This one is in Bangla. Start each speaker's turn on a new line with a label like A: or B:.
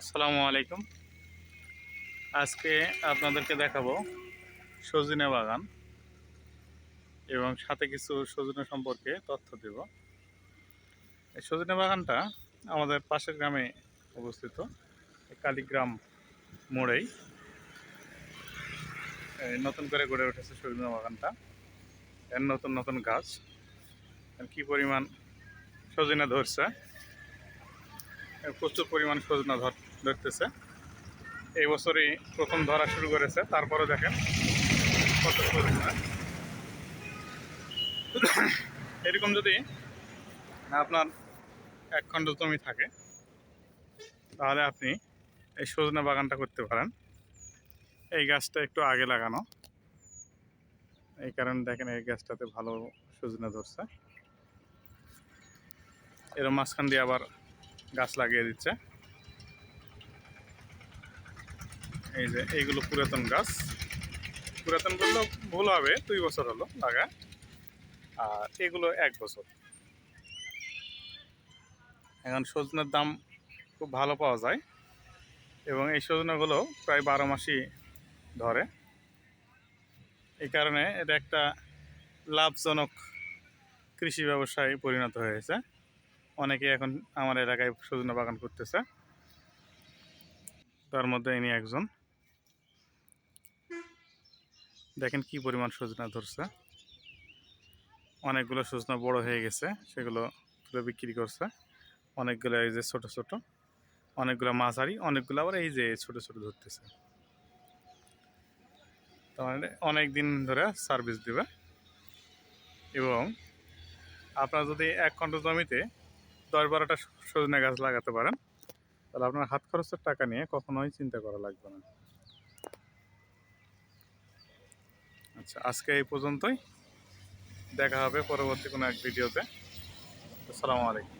A: আসসালামু আলাইকুম। আজকে আপনাদেরকে দেখাবো সজিনা বাগান এবং সাথে কিছু সজিনা সম্পর্কে তথ্য দেব। এই সজিনা বাগানটা আমাদের পাশের গ্রামে অবস্থিত কালীগ্রাম মোড়েই। নতুন করে গড়ে উঠেছে সজিনা বাগানটা। এর নতুন নতুন গাছ। কি পরিমাণ সজিনা ধরছে? প্রচুর পরিমাণ সজনা ধর, ধরতেছে। এই বছরই প্রথম ধরা শুরু করেছে তারপরে দেখেন কত সজনা এরকম যদি আপনার এক খণ্ড জমি থাকে, তাহলে আপনি এই সজনা বাগানটা করতে পারেন। এই গাছটা একটু আগে লাগানো। এই কারণে দেখেন এই গাছটাতে ভালো সজনা ধরছে। এর মাঝখান দিয়ে আবার গাছ লাগিয়ে দিচ্ছে। এই যে, এইগুলো পুরাতন গাছ। পুরাতন বললেও ভুল হবে, দুই বছর হলো লাগা আর এগুলো এক বছর। এখন সজনের দাম খুব ভালো পাওয়া যায়। এবং এই সজনাগুলো প্রায় বারো মাসই ধরে। এই কারণে এটা একটা লাভজনক কৃষি ব্যবসায় পরিণত হয়েছে। অনেকে এখন আমার এলাকায় সজনা বাগান করতেছে। তার মধ্যে ইনি একজন। দেখেন কি পরিমাণ সজনা ধরছে। অনেকগুলো সজনা বড় হয়ে গেছে, সেগুলো তুলে বিক্রি করছে। অনেকগুলো এই যে ছোট ছোট। অনেকগুলো মাছ মাঝারি, অনেকগুলো আবার এই যে ছোট ছোট ধরতেছে। তাহলে অনেক দিন ধরে সার্ভিস দিবে। এবং আপনার যদি এক ঘণ্টা জমিতে দশ বারোটা সজনে গাছ লাগাতে পারেন। তাহলে আপনার হাত খরচের টাকা নিয়ে কখনোই চিন্তা করা লাগবে না। আচ্ছা আজকে এই পর্যন্তই। দেখা হবে পরবর্তী কোনো এক ভিডিওতে। আসসালামু আলাইকুম।